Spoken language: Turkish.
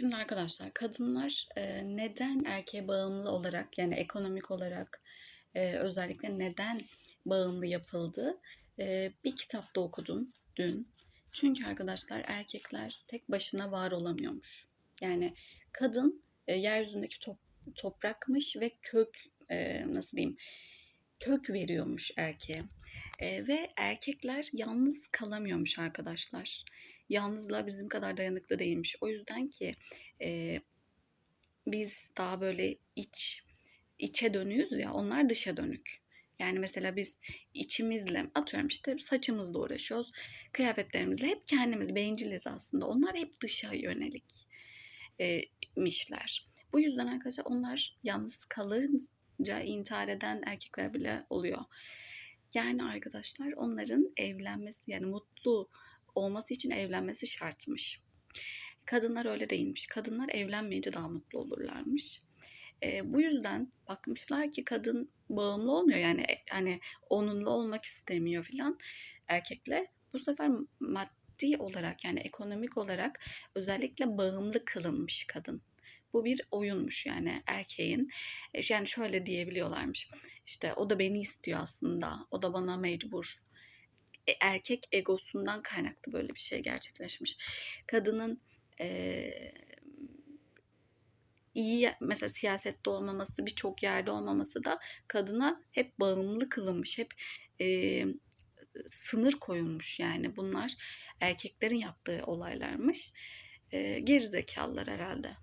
Şimdi arkadaşlar kadınlar e, neden erkeğe bağımlı olarak yani ekonomik olarak e, özellikle neden bağımlı yapıldı? E, bir kitapta okudum dün. Çünkü arkadaşlar erkekler tek başına var olamıyormuş. Yani kadın yeryüzündeki top, toprakmış ve kök nasıl diyeyim kök veriyormuş erkeğe. E, ve erkekler yalnız kalamıyormuş arkadaşlar. Yalnızlığa bizim kadar dayanıklı değilmiş. O yüzden ki e, biz daha böyle iç içe dönüyoruz ya onlar dışa dönük. Yani mesela biz içimizle atıyorum işte saçımızla uğraşıyoruz. Kıyafetlerimizle hep kendimiz benciliz aslında. Onlar hep dışa yönelik e. Bu yüzden arkadaşlar onlar yalnız kalınca intihar eden erkekler bile oluyor. Yani arkadaşlar onların evlenmesi yani mutlu olması için evlenmesi şartmış. Kadınlar öyle değilmiş. Kadınlar evlenmeyince daha mutlu olurlarmış. E, bu yüzden bakmışlar ki kadın bağımlı olmuyor yani hani onunla olmak istemiyor filan erkekle. Bu sefer maddi olarak yani ekonomik olarak özellikle bağımlı kılınmış kadın. Bu bir oyunmuş yani erkeğin. E, yani şöyle diyebiliyorlarmış. İşte o da beni istiyor aslında. O da bana mecbur. E, erkek egosundan kaynaklı böyle bir şey gerçekleşmiş. Kadının e, iyi mesela siyasette olmaması, birçok yerde olmaması da kadına hep bağımlı kılınmış, hep e, sınır koyulmuş yani bunlar erkeklerin yaptığı olaylarmış. E, geri zekalılar herhalde.